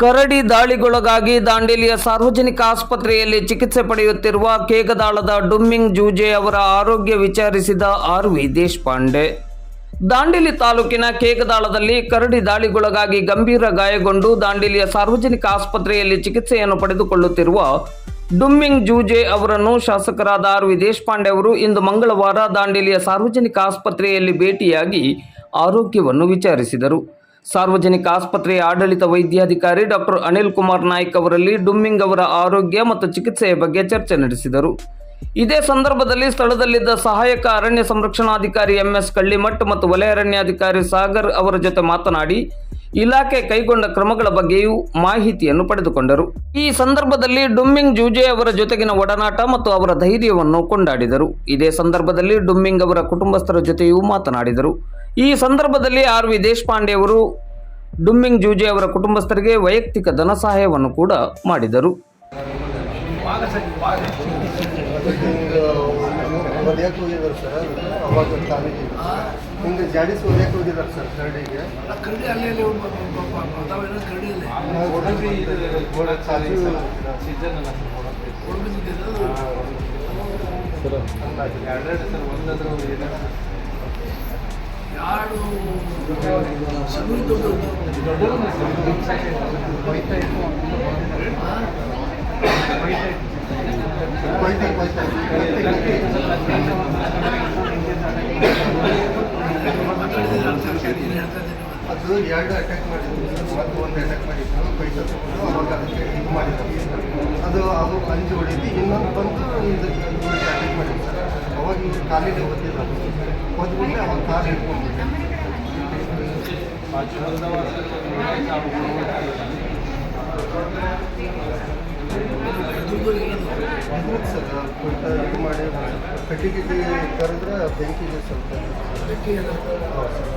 ಕರಡಿ ದಾಳಿಗೊಳಗಾಗಿ ದಾಂಡೇಲಿಯ ಸಾರ್ವಜನಿಕ ಆಸ್ಪತ್ರೆಯಲ್ಲಿ ಚಿಕಿತ್ಸೆ ಪಡೆಯುತ್ತಿರುವ ಕೇಗದಾಳದ ಡುಮ್ಮಿಂಗ್ ಜೂಜೆ ಅವರ ಆರೋಗ್ಯ ವಿಚಾರಿಸಿದ ಆರ್ ವಿ ದೇಶಪಾಂಡೆ. ದಾಂಡೇಲಿ ತಾಲೂಕಿನ ಕೇಕದಾಳದಲ್ಲಿ ಕರಡಿ ದಾಳಿಗೊಳಗಾಗಿ ಗಂಭೀರ ಗಾಯಗೊಂಡು ದಾಂಡೇಲಿಯ ಸಾರ್ವಜನಿಕ ಆಸ್ಪತ್ರೆಯಲ್ಲಿ ಚಿಕಿತ್ಸೆಯನ್ನು ಪಡೆದುಕೊಳ್ಳುತ್ತಿರುವ ಡುಮ್ಮಿಂಗ್ ಜೂಜೆ ಅವರನ್ನು ಶಾಸಕರಾದ ಆರ್ ವಿ ದೇಶಪಾಂಡೆ ಅವರು ಇಂದು ಮಂಗಳವಾರ ದಾಂಡೇಲಿಯ ಸಾರ್ವಜನಿಕ ಆಸ್ಪತ್ರೆಯಲ್ಲಿ ಭೇಟಿಯಾಗಿ ಆರೋಗ್ಯವನ್ನು ವಿಚಾರಿಸಿದರು. ಸಾರ್ವಜನಿಕ ಆಸ್ಪತ್ರೆಯ ಆಡಳಿತ ವೈದ್ಯಾಧಿಕಾರಿ ಡಾಕ್ಟರ್ ಅನಿಲ್ ಕುಮಾರ್ ನಾಯ್ಕ್ ಅವರಲ್ಲಿ ಡುಮ್ಮಿಂಗ್ ಅವರ ಆರೋಗ್ಯ ಮತ್ತು ಚಿಕಿತ್ಸೆಯ ಬಗ್ಗೆ ಚರ್ಚೆ ನಡೆಸಿದರು. ಇದೇ ಸಂದರ್ಭದಲ್ಲಿ ಸ್ಥಳದಲ್ಲಿದ್ದ ಸಹಾಯಕ ಅರಣ್ಯ ಸಂರಕ್ಷಣಾಧಿಕಾರಿ ಎಂಎಸ್ ಕಳ್ಳಿಮಠ್ ಮತ್ತು ವಲಯ ಅರಣ್ಯಾಧಿಕಾರಿ ಸಾಗರ್ ಅವರ ಜೊತೆ ಮಾತನಾಡಿ ಇಲಾಖೆ ಕೈಗೊಂಡ ಕ್ರಮಗಳ ಬಗ್ಗೆಯೂ ಮಾಹಿತಿಯನ್ನು ಪಡೆದುಕೊಂಡರು. ಈ ಸಂದರ್ಭದಲ್ಲಿ ಡುಮ್ಮಿಂಗ್ ಜೂಜೆ ಅವರ ಜೊತೆಗಿನ ಒಡನಾಟ ಮತ್ತು ಅವರ ಧೈರ್ಯವನ್ನು ಕೊಂಡಾಡಿದರು. ಇದೇ ಸಂದರ್ಭದಲ್ಲಿ ಡುಮ್ಮಿಂಗ್ ಅವರ ಕುಟುಂಬಸ್ಥರ ಜೊತೆಯೂ ಮಾತನಾಡಿದರು. ಈ ಸಂದರ್ಭದಲ್ಲಿ ಆರ್ ವಿ ದೇಶಪಾಂಡೆ ಅವರು ಡುಮ್ಮಿಂಗ್ ಜೂಜೆ ಅವರ ಕುಟುಂಬಸ್ಥರಿಗೆ ವೈಯಕ್ತಿಕ ಧನ ಸಹಾಯವನ್ನು ಕೂಡ ಮಾಡಿದರು. ಹಿಂಗೆ ಒದ್ಯಕ್ಕೆ ಹೋಗಿದ್ದಾರೆ ಸರ್ ಅವಾಗ ಕಾಲಿಗೆ ಹಿಂಗೆ ಜಾಡಿಸ್ ಒದ್ಯಕ್ಕೆ ಹೋಗಿದ್ದಾರೆ ಸರ್ ಕರಡಿಗೆ ಕರಡಿ ಅಲ್ಲೇ ತಾವೇನೋ ಕರಡಿ ಸೀಸನ್ ಒಡಗಿ ಗೋಡೆ ಸರ್ ಎರಡೆರಡು ಸರ್ ಏನಾದ್ರು ಯಾರು ಕೊಯ್ತಾ ಅದು ಎರಡು ಅಟ್ಯಾಕ್ ಮಾಡಿದ್ರು ಮತ್ತು ಒಂದು ಅಟ್ಯಾಕ್ ಮಾಡಿದ್ರು ಕೊಯ್ತಾ ತಗೊಂಡು ಅವಾಗ ಅದಕ್ಕೆ ಇದು ಮಾಡಿದ್ರು ಅದು ಅದು ಅಂಜು ಹೊಡಿತು ಇನ್ನೊಂದು ಬಂದು ಇದಕ್ಕೆ ಅಟ್ಯಾಕ್ ಮಾಡಿದ್ರು ಅವಾಗ ಇವ್ರು ಕಾಲಿಗೆ ಒದ್ದಿಲ್ಲ ಓದ್ಬಿಟ್ಟು ಅವಾಗ ಕಾಲು ಹಿಡ್ಕೊಂಡ್ಬಿಟ್ಟು ಇದು ಸರ್ ಕೊಟ್ಟ ಇದು ಮಾಡಿ ಕಟ್ಟಿಗೆ ಕರೆದ್ರೆ ಬೆಂಕಿಗೆ ಸ್ವಲ್ಪ ಹೌದು ಸರ್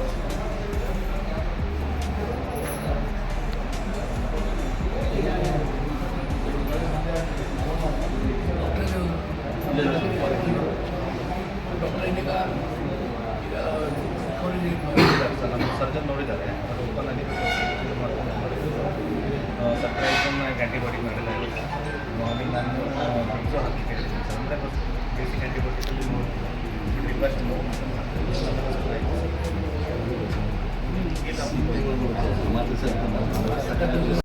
ಸರ್ ನಮ್ಮ ಸರ್ಜನ್ ನೋಡಿದ್ದಾರೆ ಸರ್ಪ್ರೈಸನ್ನು ಆ್ಯಂಟಿಬಾಡಿ ಮಾಡಿಲ್ಲ ಮಾರ್ನಿಂಗ್ ನಾನು ಡ್ರಿಪ್ಸು ಹಾಕಲಿಕ್ಕೆ ಹೇಳಿದ್ದೀನಿ ಸರ್ ಅಂದರೆ ಬೇಸಿಕ್ ಆ್ಯಂಟಿಬಾಡಿಸಲ್ಲಿ ರಿಕ್ವೆಸ್ಟ್